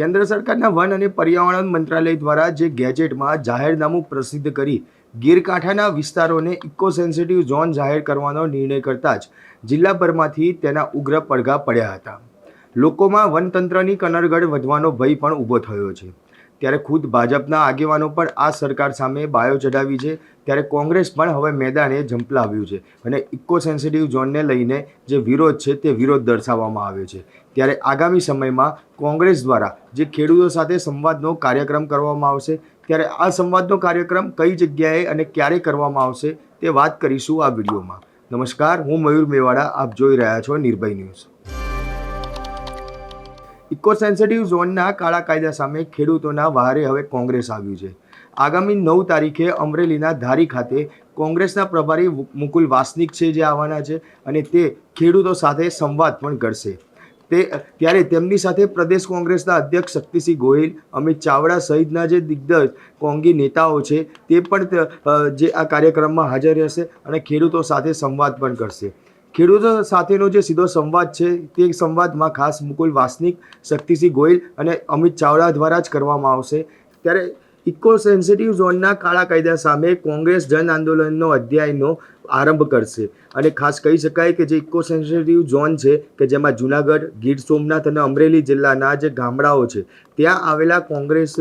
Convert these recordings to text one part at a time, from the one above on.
કેન્દ્ર સરકારના વન અને પર્યાવરણ મંત્રાલય દ્વારા જે ગેજેટમાં જાહેરનામું પ્રસિદ્ધ કરી ગીરકાંઠાના વિસ્તારોને ઇકો સેન્સિટિવ ઝોન જાહેર કરવાનો નિર્ણય કરતાં જ જિલ્લાભરમાંથી તેના ઉગ્ર પડઘા પડ્યા હતા. લોકોમાં વનતંત્રની કનરગઢ વધવાનો ભય પણ ઊભો થયો છે. ત્યારે ખુદ ભાજપના આગેવાનો પણ આ સરકાર સામે બાયો ચડાવી છે. ત્યારે કોંગ્રેસ પણ હવે મેદાને ઝંપલાવ્યું છે અને ઇકો સેન્સિટિવ ઝોનને લઈને જે વિરોધ છે તે વિરોધ દર્શાવવામાં આવ્યો છે. ત્યારે આગામી સમયમાં કોંગ્રેસ દ્વારા જે ખેડૂતો સાથે સંવાદનો કાર્યક્રમ કરવામાં આવશે, ત્યારે આ સંવાદનો કાર્યક્રમ કઈ જગ્યાએ અને ક્યારે કરવામાં આવશે તે વાત કરીશું આ વિડીયોમાં. નમસ્કાર, હું મયુર મેવાડા, આપ જોઈ રહ્યા છો નિર્ભય ન્યૂઝ. ઇકો સેન્સિટિવ ઝોનના કાળા કાયદા સામે ખેડૂતોના વહારે હવે કોંગ્રેસ આવ્યું છે. આગામી નવ તારીખે અમરેલીના ધારી ખાતે કોંગ્રેસના પ્રભારી મુકુલ વાસનિક છે જે આવવાના છે અને તે ખેડૂતો સાથે સંવાદ પણ કરશે. તે ત્યારે તેમની સાથે પ્રદેશ કોંગ્રેસના અધ્યક્ષ શક્તિસિંહ ગોહિલ, અમિત ચાવડા સહિતના જે દિગ્ગજ કોંગી નેતાઓ છે, તે પણ જે આ કાર્યક્રમમાં હાજર રહેશે અને ખેડૂતો સાથે સંવાદ પણ કરશે. ખેડૂતો સાથેનો જે સીધો સંવાદ છે, તે સંવાદમાં ખાસ મુકુલ વાસનિક, શક્તિસિંહ ગોયલ અને અમિત ચાવડા દ્વારા જ કરવામાં આવશે. ત્યારે ઇકો સેન્સિટિવ ઝોનના કાળા કાયદા સામે કોંગ્રેસ જન આંદોલનનો અધ્યાયનો આરંભ કરશે. અને ખાસ કહી શકાય કે જે ઇકો સેન્સિટિવ ઝોન છે, કે જેમાં જુનાગઢ, ગીર સોમનાથ અને અમરેલી જિલ્લાના જે ગામડાઓ છે, ત્યાં આવેલા કોંગ્રેસ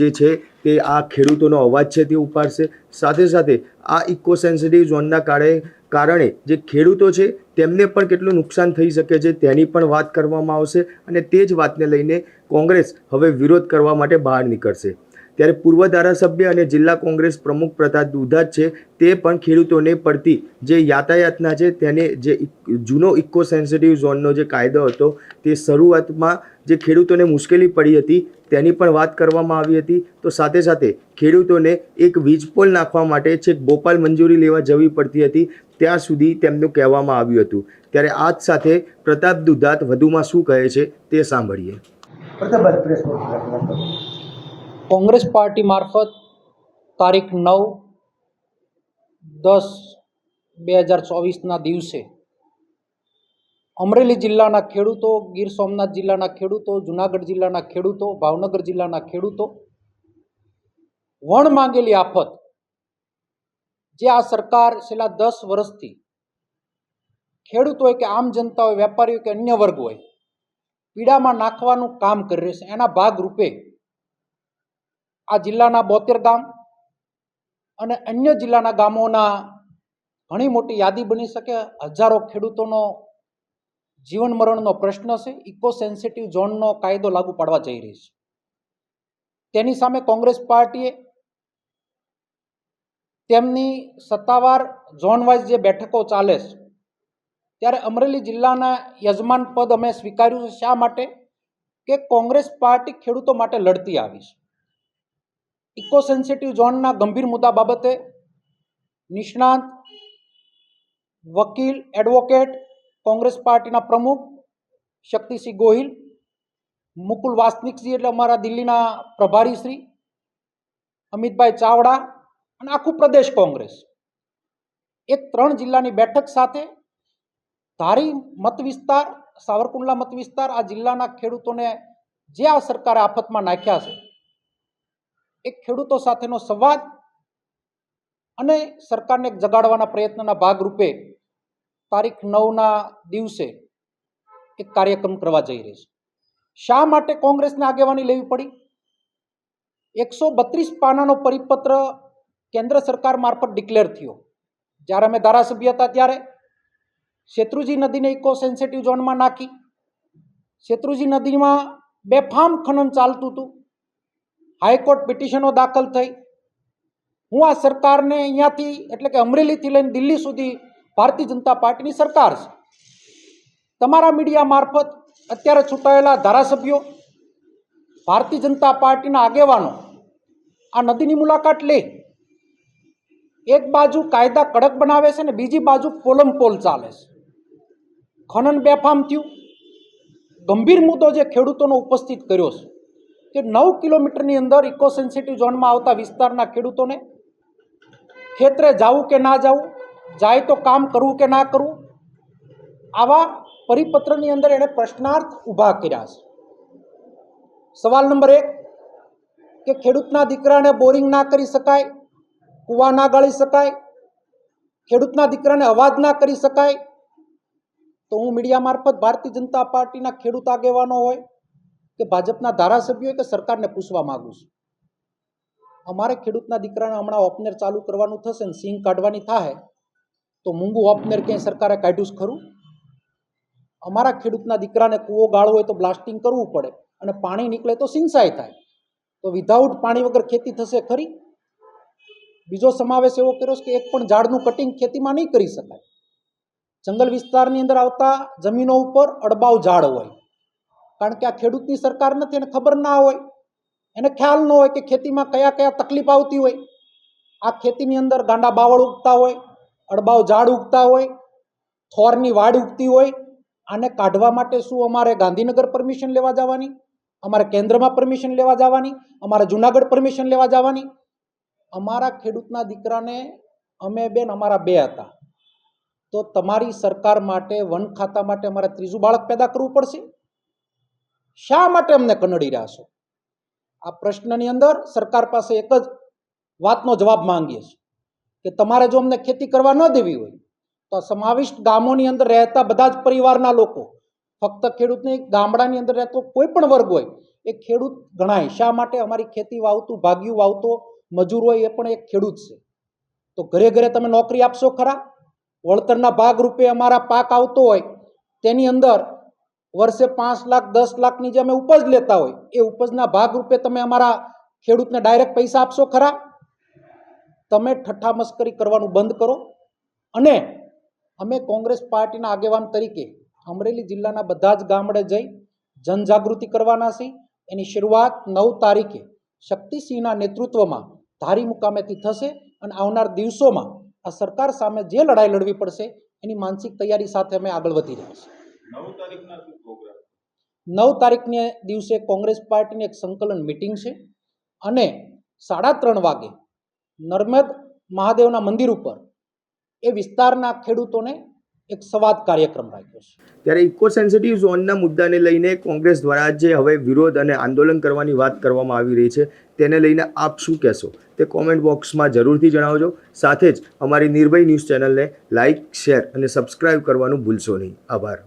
જે છે, તે આ ખેડૂતોનો અવાજ છે તે ઉપાડશે. સાથે સાથે આ ઇકો સેન્સિટિવ ઝોનના કારણે કારણે જે ખેડૂતો છે, તેમને પણ કેટલું નુકસાન થઈ શકે છે તેની પણ વાત કરવામાં આવશે અને તે જ વાતને લઈને કોંગ્રેસ હવે વિરોધ કરવા માટે બહાર નીકળશે. ત્યારે પૂર્વ ધારાસભ્ય અને જિલ્લા કોંગ્રેસ પ્રમુખ પ્રતાપ દુધા છે, તે પણ ખેડૂતોને પડતી જે યાતાયાતના છે તેને જે જૂનો ઇકો સેન્સિટિવ ઝોનનો જે કાયદો હતો, તે શરૂઆતમાં જે ખેડૂતોને મુશ્કેલી પડી હતી, તેની પણ વાત કરવામાં આવી હતી. તો સાથે સાથે ખેડૂતોને એક વીજપોલ નાખવા માટે છેક ભોપાલ મંજૂરી લેવા જવી પડતી હતી, ત્યાં સુધી તેમનું કહેવામાં આવ્યું હતું. ત્યારે આજ સાથે પ્રતાપ દુધાત વધુમાં શું કહે છે તે સાંભળીએ. કોંગ્રેસ પાર્ટી મારફત તારીખ નવ દસ બે હજાર ચોવીસના દિવસે અમરેલી જિલ્લાના ખેડૂતો, ગીર સોમનાથ જિલ્લાના ખેડૂતો, જુનાગઢ જિલ્લાના ખેડૂતો, ભાવનગર જિલ્લાના ખેડૂતો વણ માંગેલી આફત જે આ સરકાર છેલ્લા દસ વર્ષથી ખેડૂત હોય કે આમ જનતા હોય વેપારી હોય કે અન્ય વર્ગ હોય પીડામાં નાખવાનું કામ કરી રહ્યો છે. એના ભાગ રૂપે આ જિલ્લાના બોતેર ગામ અને અન્ય જિલ્લાના ગામોના ઘણી મોટી યાદી બની શકે. હજારો ખેડૂતોનો જીવન મરણનો પ્રશ્ન છે. ઇકો સેન્સિટિવ ઝોનનો કાયદો લાગુ પાડવા જઈ રહી છે. તેની સામે કોંગ્રેસ પાર્ટીએ તેમની સત્તાવાર ઝોનવાઇઝ જે બેઠકો ચાલે છે, ત્યારે અમરેલી જિલ્લાના યજમાન પદ અમે સ્વીકાર્યું છે. શા માટે? કે કોંગ્રેસ પાર્ટી ખેડૂતો માટે લડતી આવી છે. ઇકો સેન્સિટિવ ઝોનના ગંભીર મુદ્દા બાબતે નિષ્ણાંત, વકીલ એડવોકેટ કોંગ્રેસ પાર્ટીના પ્રમુખ શક્તિસિંહ ગોહિલ, મુકુલ વાસનિકજી એટલે અમારા દિલ્હીના પ્રભારી શ્રી અમિતભાઈ ચાવડા અને આખું પ્રદેશ કોંગ્રેસ. એ ત્રણ જિલ્લાની બેઠક સાથે ધારી મત વિસ્તાર, સાવરકુંડલા મત વિસ્તાર આ જિલ્લાના ખેડૂતોને જે આ સરકારે આફતમાં નાખ્યા છે એ ખેડૂતો સાથેનો સંવાદ અને સરકારને એક જગાડવાના પ્રયત્નના ભાગરૂપે તારીખ નવના દિવસે એક કાર્યક્રમ કરવા જઈ રહી છે. શા માટે કોંગ્રેસને આગેવાની લેવી પડી? એકસો બત્રીસ પાનાનો પરિપત્ર કેન્દ્ર સરકાર મારફત ડિક્લેર થયો. જ્યારે અમે ધારાસભ્ય હતા ત્યારે શેત્રુજી નદીને ઇકો સેન્સિટિવ ઝોનમાં નાખી. શેત્રુજી નદીમાં બેફામ ખનન ચાલતું હતું. હાઈકોર્ટ પિટિશનો દાખલ થઈ. હું આ સરકારને અહીંયાથી એટલે કે અમરેલીથી લઈને દિલ્હી સુધી ભારતીય જનતા પાર્ટીની સરકાર છે. તમારા મીડિયા મારફત અત્યારે છૂટાયેલા ધારાસભ્યો, ભારતીય જનતા પાર્ટીના આગેવાનો, આ નદીની મુલાકાત લે. એક બાજુ કાયદા કડક બનાવે છે ને બીજી બાજુ પોલમ પોલ ચાલે છે. ખનન બેફામ થયું. ગંભીર મુદ્દો જે ખેડૂતોનો ઉપસ્થિત કર્યો છે. કે નવ કિલોમીટરની અંદર ઇકો સેન્સિટિવ ઝોનમાં આવતા વિસ્તારના ખેડૂતોને ખેતરે જવું કે ના જવું, જાય તો કામ કરવું કે ના કરવું, આવા પરિપત્રની અંદર એણે પ્રશ્નાર્થ ઊભા કર્યા છે. સવાલ નંબર એક, કે ખેડૂતના દીકરાને બોરિંગ ના કરી શકાય, કૂવા ના ગાળી શકાય, ખેડૂતના દીકરાને અવાજ ના કરી શકાય, તો હું મીડિયા મારફત ભારતીય જનતા પાર્ટીના ખેડૂત આગેવાનો હોય કે ભાજપના ધારાસભ્યો કે સરકારને પૂછવા માગું છું? અમારે ખેડૂતના દીકરાને હમણાં ઓપનેર ચાલુ કરવાનું થશે ને સિંગ કાઢવાની થાય તો મૂંગું ઓપનેર ક્યાંય સરકારે કાઢ્યું જ ખરું? અમારા ખેડૂતના દીકરાને કૂવો ગાળવો હોય તો બ્લાસ્ટિંગ કરવું પડે અને પાણી નીકળે તો સિંચાઈ થાય. તો વિધાઉટ પાણી વગર ખેતી થશે ખરી? બીજો સમાવેશ એવો કર્યો છે કે એક પણ ઝાડનું કટિંગ ખેતીમાં નહીં કરી શકાય. જંગલ વિસ્તારની અંદર આવતા જમીનો ઉપર અડબાવ ઝાડ હોય. કારણ કે આ ખેડૂતની સરકાર નથી એને ખબર ના હોય. એને ખ્યાલ ન હોય કે ખેતીમાં કયા કયા તકલીફ આવતી હોય. આ ખેતીની અંદર ગાંડા બાવળ ઉગતા હોય, અડબાવ ઝાડ ઉગતા હોય, થોરની વાડ ઉગતી હોય. આને કાઢવા માટે શું અમારે ગાંધીનગર પરમિશન લેવા જવાની? અમારે કેન્દ્રમાં પરમિશન લેવા જવાની? અમારે જુનાગઢ પરમિશન લેવા જવાની? અમારા ખેડૂતના દીકરાને અમે બેન અમારા બે હતા. તો તમારી સરકાર માટે વન ખાતા માટે અમારે ત્રીજું બાળક પેદા કરવું પડશે? શા માટે અમને કનડી રહ્યા છો? આ પ્રશ્નની અંદર સરકાર પાસે એક જ વાતનો જવાબ માંગીએ છીએ કે તમારે જો અમને ખેતી કરવા ન દેવી હોય, તો સમાવિષ્ટ ગામોની અંદર રહેતા બધા જ પરિવારના લોકો, ફક્ત ખેડૂત નહીં, ગામડાની અંદર રહેતો કોઈ પણ વર્ગ હોય, એ ખેડૂત ગણાય. શા માટે અમારી ખેતી વાવતું, ભાગ્યું વાવતો, મજૂર હોય એ પણ એક ખેડૂત છે. તો ઘરે ઘરે તમે નોકરી આપશો ખરા? વળતરના ભાગરૂપે અમારા પાક આવતો હોય, તેની અંદર વર્ષે પાંચ લાખ, દસ લાખની જે અમે ઉપજ લેતા હોય, એ ઉપજના ભાગ રૂપે તમે અમારા ખેડૂતને ડાયરેક્ટ પૈસા આપશો ખરા? તમે ઠઠ્ઠા મસ્કરી કરવાનું બંધ કરો. અને અમે કોંગ્રેસ પાર્ટીના આગેવાન તરીકે અમરેલી જિલ્લાના બધા જ ગામડે જઈ જનજાગૃતિ કરવાના છે એની શરૂઆત નવ તારીખે શક્તિસિંહના નેતૃત્વમાં ધારી મુકામેથી થશે અને આવનાર દિવસોમાં આ સરકાર સામે જે લડાઈ લડવી પડશે એની માનસિક તૈયારી સાથે અમે આગળ વધી રહ્યા છીએ. નવ તારીખને દિવસે કોંગ્રેસ પાર્ટીની એક સંકલન મિટિંગ છે અને સાડા ત્રણ વાગે નર્મદ મહાદેવના મંદિર ઉપર એ વિસ્તારના ખેડૂતોને એક સંવાદ કાર્યક્રમ રાખ્યો છે. ત્યારે ઇકો સેન્સિટિવ ઝોનના મુદ્દાને લઈને કોંગ્રેસ દ્વારા જે હવે વિરોધ અને આંદોલન કરવાની વાત કરવામાં આવી રહી છે, તેને લઈને આપ શું કહેશો? તે કોમેન્ટ બોક્સમાં જરૂરથી જણાવજો. સાથે જ અમારી નિર્ભય ન્યૂઝ ચેનલને લાઇક શેર અને સબસ્ક્રાઇબ કરવાનું ભૂલશો નહીં. આભાર.